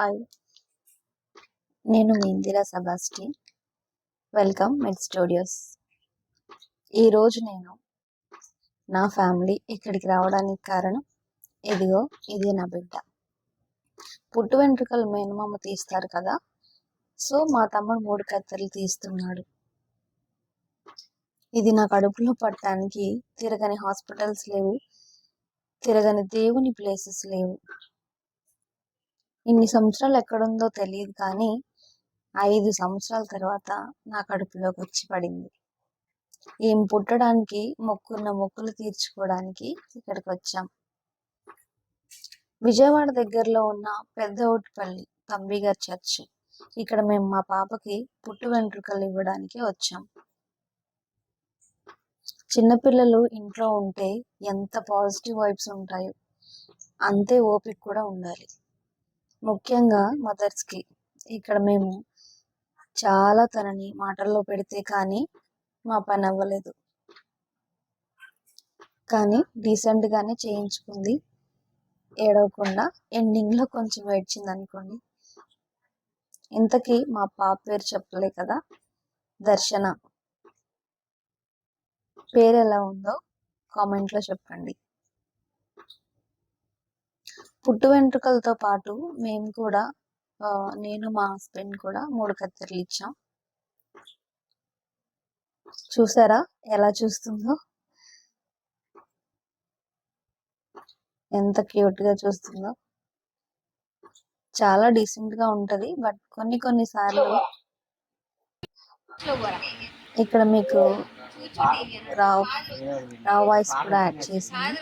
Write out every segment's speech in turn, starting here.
Hi. నేను మీ Indira Sabasti welcome Med Studios. ఈరోజు నేను నా ఫ్యామిలీ ఇక్కడికి రావడానికి కారణం ఇదిగో ఇది నా బిడ్డ. పుట్టు వెంట్రుకలు మేనమామ తీస్తారు కదా సో మా తమ్ముడు మూడు కత్తెరలు తీస్తున్నాడు. ఇది నా కడుపులో పట్టడానికి తిరగని హాస్పిటల్స్ లేవు తిరగని దేవుని ప్లేసెస్ లేవు. ఇన్ని సంవత్సరాలు ఎక్కడుందో తెలియదు కానీ ఐదు సంవత్సరాల తర్వాత నా కడుపులోకి వచ్చి పడింది. ఏం పుట్టడానికి మొక్కున్న మొక్కులు తీర్చుకోవడానికి ఇక్కడికి వచ్చాం. విజయవాడ దగ్గరలో ఉన్న పెద్ద ఓటిపల్లి తంబిగారి చర్చ్. ఇక్కడ మేము మా పాపకి పుట్టు వెంట్రుకలు ఇవ్వడానికి వచ్చాం. చిన్నపిల్లలు ఇంట్లో ఉంటే ఎంత పాజిటివ్ వైబ్స్ ఉంటాయో అంతే ఓపిక కూడా ఉండాలి. ముఖ్యంగా మదర్స్కి. ఇక్కడ మేము చాలా తనని మాటల్లో పెడితే కానీ మా పని అవ్వలేదు. కానీ డీసెంట్గానే చేయించుకుంది. ఏడవకుండా ఎండింగ్లో కొంచెం ఏడ్చింది అనుకోండి ఇంతకీ మా పాప పేరు చెప్పలే కదా దర్శన. పేరు ఎలా ఉందో కామెంట్లో చెప్పండి. పుట్టు వెంట్రుకలతో పాటు మేము కూడా నేను మా హస్బెండ్ కూడా మూడు కత్తెరలు ఇచ్చాం. చూసారా ఎలా చూస్తుందో? ఎంత క్యూట్గా చూస్తుందో. చాలా డీసెంట్గా ఉంటది బట్ కొన్ని కొన్ని సార్లు ఇక్కడ మీకు రావ్ రావ్ వాయిస్ కూడా యాడ్ చేసింది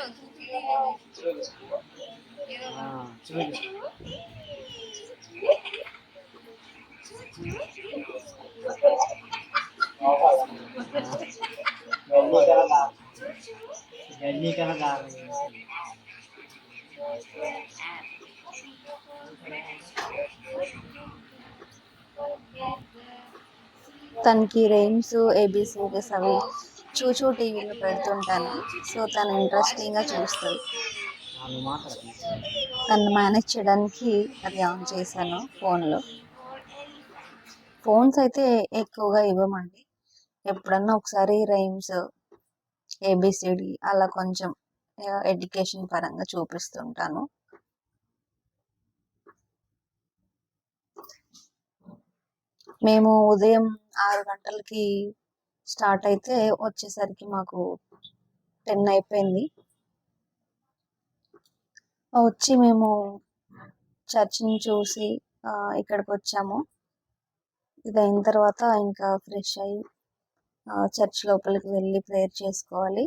తనకి రైమ్స్ ఏబిసిడీస్ అవి చూచూ టీవీలో పెడుతుంటాను. సో తను ఇంట్రెస్టింగ్గా చూస్తుంది నన్ను మేనేజ్ చేయడానికి అది ఆన్ చేశాను ఫోన్లో ఫోన్స్ అయితే ఎక్కువగా ఇవ్వమండి. ఎప్పుడన్నా ఒకసారి రైమ్స్ ఏబిసిడి అలా కొంచెం ఎడ్యుకేషన్ పరంగా చూపిస్తుంటాను. మేము ఉదయం ఆరు గంటలకి స్టార్ట్ అయితే వచ్చేసరికి మాకు టెన్ అయిపోయింది. వచ్చి మేము చర్చిని చూసి ఇక్కడికి వచ్చాము. ఇది అయిన తర్వాత ఇంకా ఫ్రెష్ అయ్యి చర్చ్ లోపలికి వెళ్ళి ప్రేయర్ చేసుకోవాలి.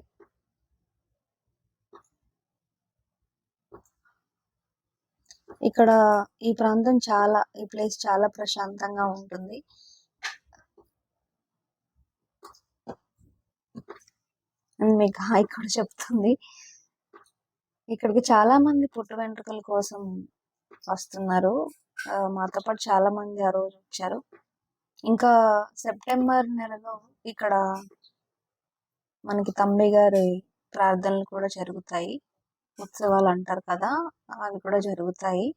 ఇక్కడ ఈ ప్రాంతం చాలా ఈ ప్లేస్ చాలా ప్రశాంతంగా ఉంటుంది. మీకు హాయ్ కూడా చెప్తుంది. ఇక్కడికి చాలా మంది పుట్టు వెంట్రుకల కోసం వస్తున్నారు. మాతో పాటు చాలా మంది ఆ రోజు వచ్చారు. ఇంకా సెప్టెంబర్ నెలలో ఇక్కడ మనకి తమ్మి గారి ప్రార్థనలు కూడా జరుగుతాయి. ఉత్సవాలు అంటారు కదా అవి కూడా జరుగుతాయి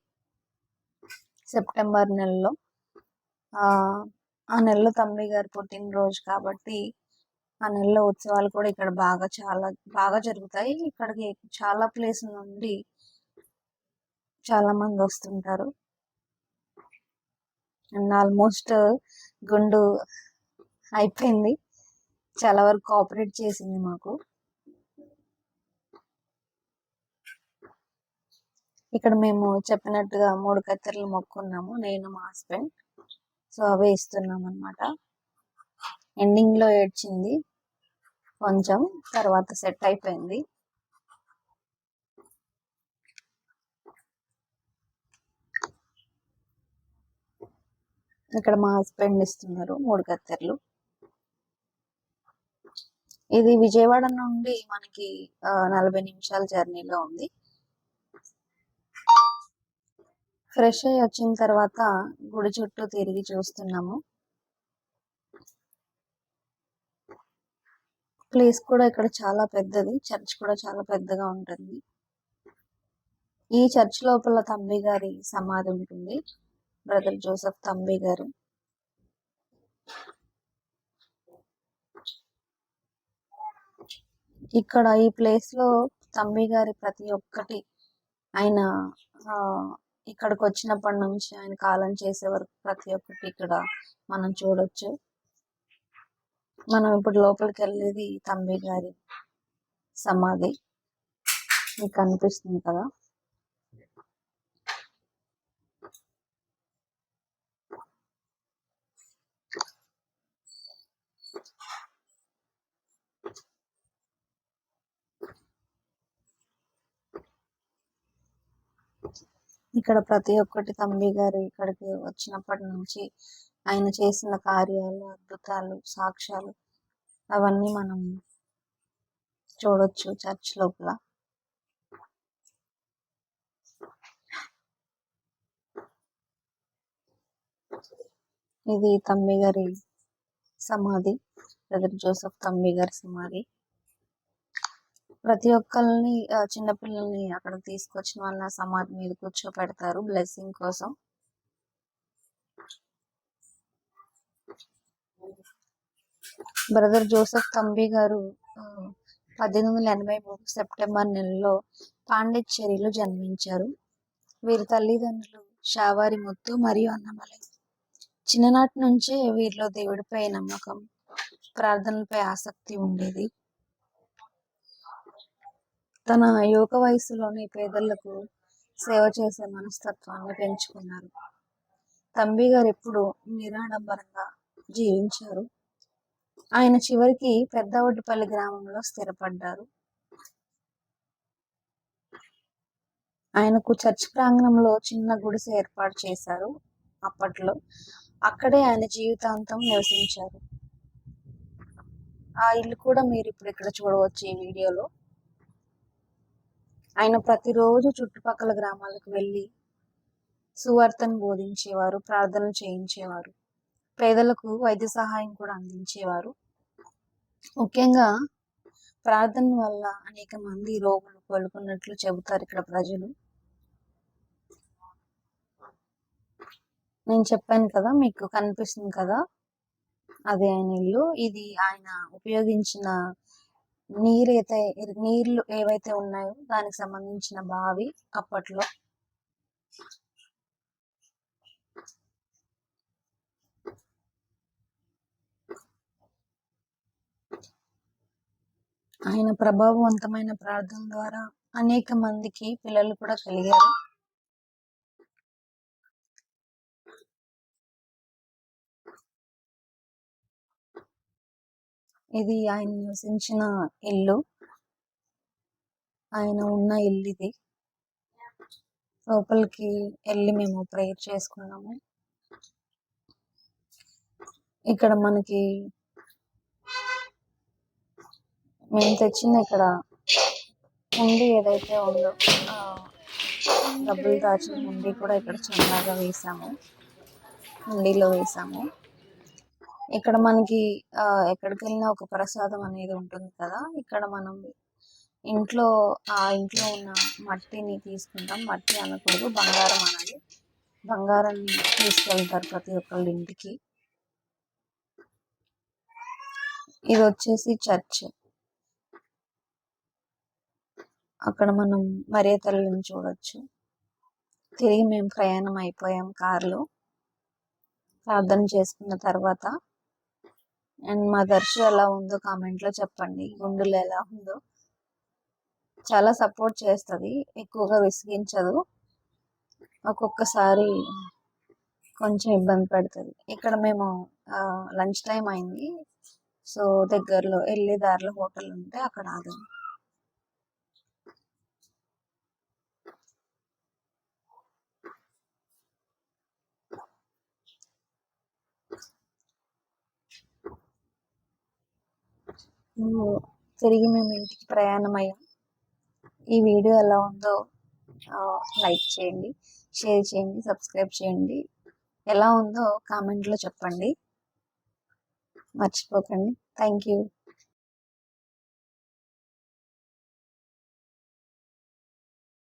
సెప్టెంబర్ నెలలో. ఆ నెలలో తమ్మి గారు పుట్టినరోజు కాబట్టి ఆ నెలలో ఉత్సవాలు కూడా ఇక్కడ బాగా చాలా బాగా జరుగుతాయి. ఇక్కడికి చాలా ప్లేస్ నుండి చాలా మంది వస్తుంటారు. అండ్ ఆల్మోస్ట్ గుండు అయిపోయింది. చాలా వరకు కోఆపరేట్ చేసింది మాకు. ఇక్కడ మేము చెప్పినట్టుగా మూడు కత్తెరలు మొక్కున్నాము. నేను మా హస్బెండ్ సో అవే ఇస్తున్నాం అనమాట ఎండింగ్లో ఏడ్చింది. కొంచెం తర్వాత సెట్ అయిపోయింది. ఇక్కడ మా హస్బెండ్ ఇస్తున్నారు మూడు కత్తెరలు. ఇది విజయవాడ నుండి మనకి నలభై నిమిషాల జర్నీలో ఉంది. ఫ్రెష్ అయ్యి వచ్చిన తర్వాత గుడి చుట్టూ తిరిగి చూస్తున్నాము. ప్లేస్ కూడా ఇక్కడ చాలా పెద్దది. చర్చ్ కూడా చాలా పెద్దగా ఉంటుంది. ఈ చర్చ్ లోపల తంబి గారి సమాధి ఉంటుంది. బ్రదర్ జోసఫ్ తంబి గారు. ఇక్కడ ఈ ప్లేస్లో తంబి గారి ప్రతి ఒక్కటి ఆయన ఇక్కడికి వచ్చినప్పటి నుంచి ఆయన కాలం చేసే వరకు ప్రతి ఒక్కటి ఇక్కడ మనం చూడొచ్చు. మనం ఇప్పుడు లోపలికి వెళ్ళేది తంబి గారి సమాధి. మీకు కనిపిస్తుంది కదా? ఇక్కడ ప్రతి ఒక్కటి తంబి గారు ఇక్కడికి వచ్చినప్పటి నుంచి ఆయన చేసిన కార్యాలు అద్భుతాలు సాక్ష్యాలు అవన్నీ మనం చూడొచ్చు చర్చ్ లోపల. ఇది తమ్మి గారి సమాధి బ్రదర్ జోసఫ్ తంబి గారి సమాధి. ప్రతి ఒక్కరిని చిన్నపిల్లల్ని అక్కడ తీసుకొచ్చిన వాళ్ళ సమాధి మీద కూర్చోపెడతారు బ్లెస్సింగ్ కోసం. బ్రదర్ జోసెఫ్ తంబి గారు పద్దెనిమిది వందల ఎనభై మూడు సెప్టెంబర్ నెలలో పాండిచ్చేరిలో జన్మించారు. వీరి తల్లిదండ్రులు షావారి ముత్తు మరియు అన్నమలై. చిన్ననాటి నుంచే వీరిలో దేవుడిపై నమ్మకం ప్రార్థనలపై ఆసక్తి ఉండేది. తన యువక వయసులోనే పేదలకు సేవ చేసే మనస్తత్వాన్ని పెంచుకున్నారు. తంబి గారు ఎప్పుడు నిరాడంబరంగా జీవించారు. ఆయన చివరికి పెద్దవడ్డిపల్లి గ్రామంలో స్థిరపడ్డారు. ఆయనకు చర్చ్ ప్రాంగణంలో చిన్న గుడిసె ఏర్పాటు చేశారు. అప్పట్లో అక్కడే ఆయన జీవితాంతం నివసించారు. ఆ ఇల్లు కూడా మీరు ఇప్పుడు ఇక్కడ చూడవచ్చు ఈ వీడియోలో. ఆయన ప్రతిరోజు చుట్టుపక్కల గ్రామాలకు వెళ్ళి సువార్తను బోధించేవారు ప్రార్థనలు చేయించేవారు. పేదలకు వైద్య సహాయం కూడా అందించేవారు. ముఖ్యంగా ప్రార్థన వల్ల అనేక మంది రోగులు కోలుకున్నట్లు చెబుతారు ఇక్కడ ప్రజలు. నేను చెప్పాను కదా మీకు కనిపిస్తుంది కదా అదే ఆయన ఇల్లు ఇది ఆయన ఉపయోగించిన నీరైతే నీళ్ళు ఏవైతే ఉన్నాయో దానికి సంబంధించిన బావి అప్పట్లో. ఆయన ప్రభావవంతమైన ప్రార్థన ద్వారా అనేక మందికి పిల్లలు కూడా కలిగారు. ఇది ఆయన నివసించిన ఇల్లు. ఆయన ఉన్న ఇల్లు ఇది. లోపలికి వెళ్ళి మేము ప్రేయర్ చేసుకున్నాము. ఇక్కడ మనకి మేము తెచ్చింది ఇక్కడ. హుండీ ఏదైతే ఉందో. డబ్బులు దాచిన హుండీ కూడా ఇక్కడ చిన్నగా వేసాము. హుండీలో వేసాము. ఇక్కడ మనకి ఎక్కడికి వెళ్ళినా ఒక ప్రసాదం అనేది ఉంటుంది కదా. ఇక్కడ మనం ఇంట్లో ఆ ఇంట్లో ఉన్న మట్టిని తీసుకుంటాం. మట్టి అనకూడదు బంగారం అనాలి బంగారాన్ని తీసుకెళ్తారు ప్రతి ఒక్కళ్ళ ఇంటికి. ఇది వచ్చేసి చర్చ్. అక్కడ మనం మరియ తల్లిని చూడొచ్చు. తిరిగి మేము ప్రయాణం అయిపోయాం కారులో. ప్రార్థన చేసుకున్న తర్వాత అండ్ మా దర్శి ఎలా ఉందో కామెంట్లో చెప్పండి. గుండెలు ఎలా ఉందో. చాలా సపోర్ట్ చేస్తుంది. ఎక్కువగా విసిగించదు. ఒక్కొక్కసారి కొంచెం ఇబ్బంది పెడుతుంది. ఇక్కడ మేము లంచ్ టైం అయింది. సో దగ్గరలో వెళ్ళే దారిలో హోటల్ ఉంటే అక్కడ ఆగాం తిరిగి మేము ఇంటికి ప్రయాణం అయ్యాం ఈ వీడియో ఎలా ఉందో లైక్ చేయండి షేర్ చేయండి సబ్స్క్రైబ్ చేయండి. ఎలా ఉందో కామెంట్లో చెప్పండి. మర్చిపోకండి. Thank you.